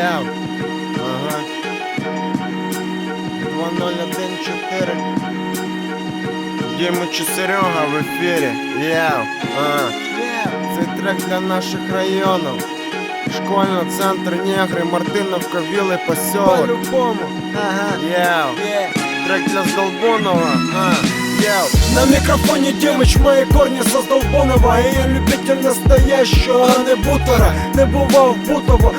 Єв. Ага. 2014. Дімич Серега в ефірі. Єв. Ага. Це трек для наших районів. Школьно, центр, негри, Мартиновка, вілли, посілок. По-любому. Ага. Трек для Здолбунова. А. Єв. На микрофоне Димыч, мои корни со Здолбунова И я любитель настоящего, а не бутера Не бував в Бутово,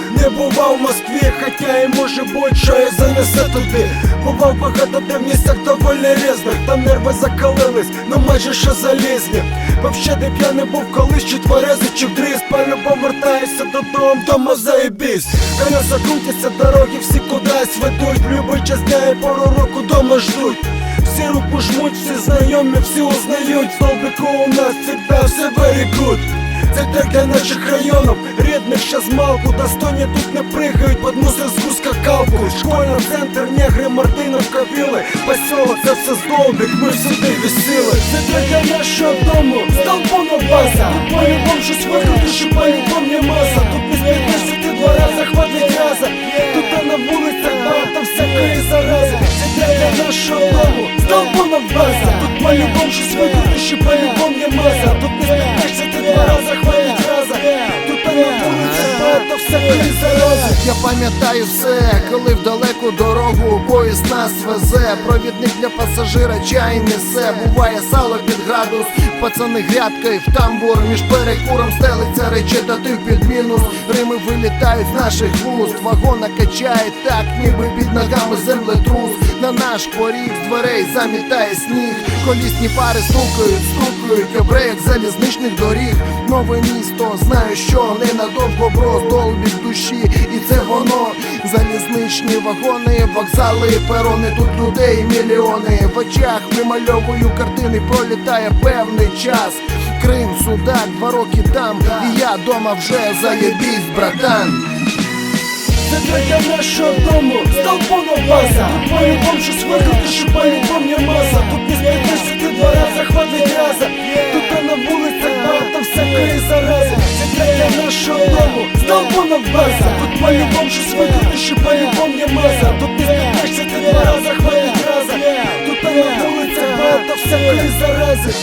бував в Москві Хоча і може бути, що я занесе туди. Бував багато де в місцях доволі різних Там нерви закалились, ну майже що залізні. Вообще де б я не був колись, чи тверезий, чи вдріз. По-любому вертаюся додому, дома заєбісь. Колеса крутяться, дороги всі кудись ведуть. В любой час дня і пору року дома ждуть. Всі руку жмуть, всі знайомі, всі узнають. Столбику у нас всегда все very good Це трек для наших районів, з малку Достойні тут не пригають, под мусорську скакалку Школьна, центр, негри, Мартиновка, віли Посілок, це все здолбик, ми сюди вісіли Це для нашого дому, столбуна база. Тут по-любому щось викрутиш і по-любому не маса. Тут не спітнешся, ти два рази хватить раза. Тут на вулицях багато всякої зарази. Це для нашого дому, столбуна база. Тут по-любому щось викрутиш і по-любому не маса. Тут не спітнешся, пам'ятаю все, коли в далеку дорогу поїзд нас везе. Провідник для пасажира чай несе. Буває сало під градус, пацани грядкою в тамбур. Між перекуром стелиться речитатив під мінус. Рими вилітають з наших вуст. Вагона качає так, ніби під ногами землетрус. На наш поріг з дверей замітає сніг. Колісні пари стукають, стукають обреєк залізничних доріг. Нове місто, знаю, що ненадовго бро долбіть душі, і це воно. Залізничні вагони, вокзали, перони, тут людей мільйони. В очах вимальовую картини, пролітає певний час. Крим, Судак, два роки там, і я дома вже заєбісь, братан. Це для нашого дому, столбуна база Тут по-любому щось викрутиш і по-любому не Тут не спітнешся, комбеза Тут по-любому щось викрутиш, по-любому є меза Тут не спитаєшся, ти не раза хвилять раза Тут на вулицях багато всякої зарази.